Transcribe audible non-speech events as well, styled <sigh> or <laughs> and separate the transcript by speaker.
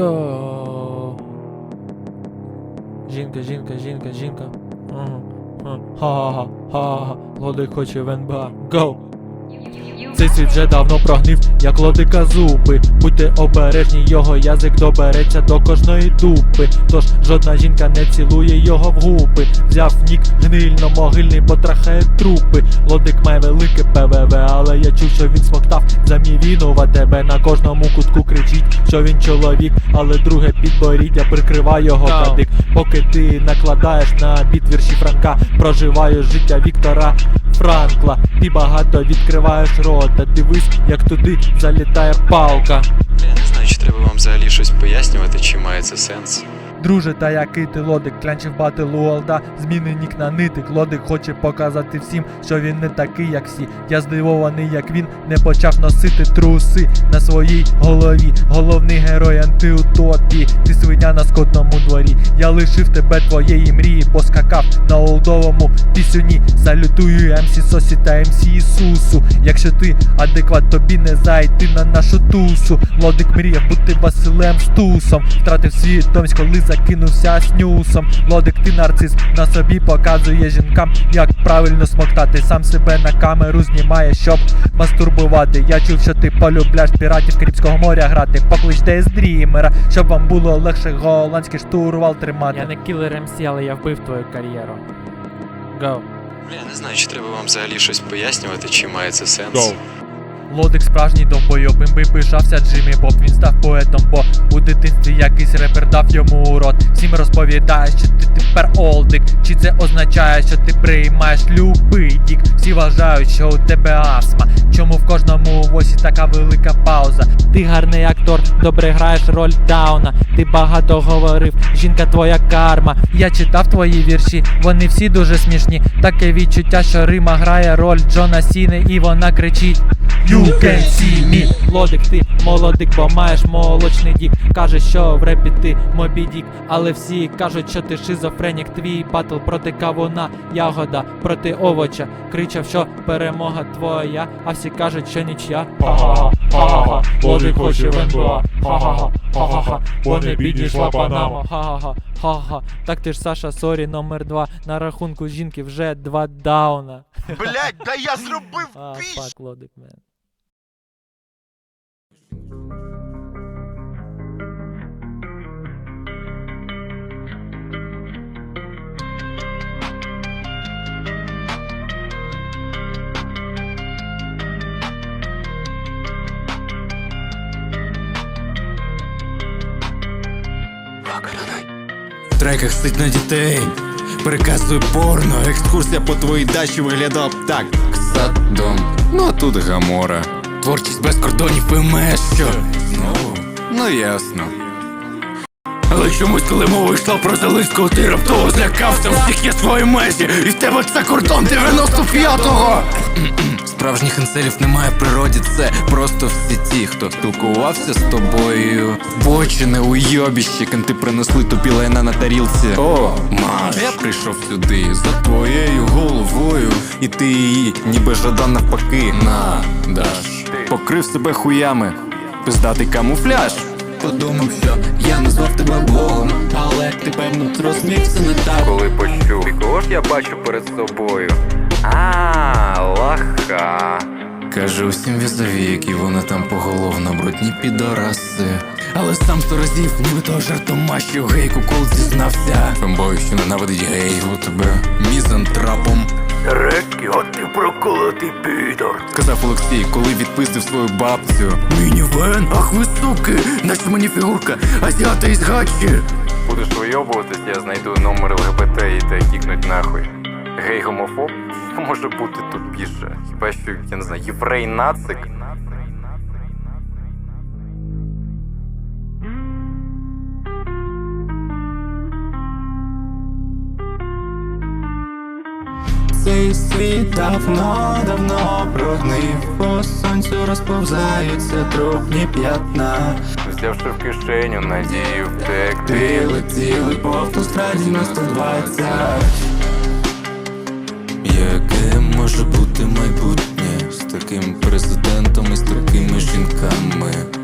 Speaker 1: Go. Жінка, жінка, жінка, жінка. Ага. Ха-ха-ха. Ха-ха-ха. Хоче в НБА. Цей світ вже давно прогнив, як лодика зуби. Будьте обережні, його язик добереться до кожної дупи. Тож жодна жінка не цілує його в губи. Взяв нік гнильно, могильний, потрахає трупи. Лодик має велике ПВВ, але я чув, що він смоктав за мій віну в тебе на кожному кутку кричить, що він чоловік, але друге підборіддя прикриває його кадик. Поки ти накладаєш на біт вірші Франка, проживаєш життя Віктора Франкла. Ти багато відкриваєш рота, дивись, як туди залітає палка.
Speaker 2: Я не знаю, чи треба вам взагалі щось пояснювати, чи має це сенс.
Speaker 1: Друже, та який ти лодик, клянчив батл Уолда, зміни нік на нитик. Лодик хоче показати всім, що він не такий, як всі. Я здивований, як він не почав носити труси на своїй голові. Головний герой антиутопії. Ти свиня на скотному дворі. Я лишив тебе твоєї мрії, поскакав на олдовому пісюні. Салютую МС Сосі та МС Ісусу. Якщо ти адекват, тобі не зайти на нашу тусу. Лодик мріяв бути Василем Стусом. Втратив свідомість, коли закинувся снюсом. Лодик, ти нарцис на собі показує жінкам, як правильно смоктати. Сам себе на камеру знімає, щоб мастурбувати. Я чув, що ти полюбляш піратів Карибського моря грати. Поклич десь дрімера, щоб вам було легше голландський штурвал тримати. Я не кілер МС, але я вбив твою кар'єру. Go.
Speaker 2: Бля, я не знаю, чи треба вам взагалі щось пояснювати, чи має це сенс.
Speaker 3: Go.
Speaker 1: Лодик справжній довбойоб, би пишався Джиммі Боб, він став поетом, бо у дитинстві якийсь репер дав йому урод. Всім розповідає, що ти тепер олдик. Чи це означає, що ти приймаєш любий дік? Всі вважають, що у тебе астма. Чому в кожному восі така велика пауза? Ти гарний актор, добре граєш роль Дауна. Ти багато говорив, жінка твоя карма. Я читав твої вірші, вони всі дуже смішні. Таке відчуття, що Рима грає роль Джона Сіни, і вона кричить. You can see me. Лодик, ти молодик, бо маєш молочний дік. Каже, що в репі ти мобі дік Але всі кажуть, що ти шизофренік. Твій батл проти кавуна Ягода проти овоча. Кричав, що перемога твоя А всі кажуть, що нічя. Ха-ха-ха, ха-ха-ха. Лодик хоче в НБА Ха-ха-ха, ха-ха-ха. Вони підійшла Панама. Ха-ха-ха, ха-ха Так ти ж Саша Сорі номер два. На рахунку жінки вже два дауна.
Speaker 3: Блять, да я <laughs> зробив
Speaker 1: А,
Speaker 3: піч!
Speaker 1: фак, лодик, мен
Speaker 4: треках сить на дітей, переказую порно, екскурсія по твоїй дачі виглядала б так. Садом, ну а тут Гамора. Творчість без кордонів поймеш, що знову, ну ясно. Але чомусь, коли мова йшла про Зеленського, ти раптово злякався, всіх є свої межі, і в тебе це кордон 95-го! Справжніх інцелів немає в природі, це просто всі ті, хто спілкувався з тобою. Бочини уйобіще, канти принесли тобі лайна на тарілці. О, Маш, я прийшов сюди за твоєю головою, і ти її, ніби жадан навпаки, на даш. Покрив себе хуями, пиздатий камуфляж. Подумав, що я назвав тебе Богом, але ти певно розмігся не так. Коли почув, кого ж я бачу перед собою. А, лаха. Кажу всім візові, які вони там поголовно брудні підораси. Але сам сто разів, ніби того жартома, що гей кукол зізнався. Фембой, що ненавидить геїв у тебе мізантрапом. Ти підор. Сказав Олексій, коли відпиздив свою бабцю. Мінівен, ах ви суки, наче мені фігурка, азіата із гачі. Будеш вийобуватись, я знайду номер ЛГБТ і те кікнуть нахуй. Гей гомофоб? Може бути тут більше. Хіба що, я не знаю, єврей нацик?
Speaker 5: Цей світ давно, давно прогнив, по сонцю розповзаються трупні п'ятна.
Speaker 4: Взявши в кишеню, надію втекти.
Speaker 5: Ти летіли по автостраді на 120
Speaker 4: Яке може бути майбутнє з таким президентом і з
Speaker 5: такими жінками? Такими жінками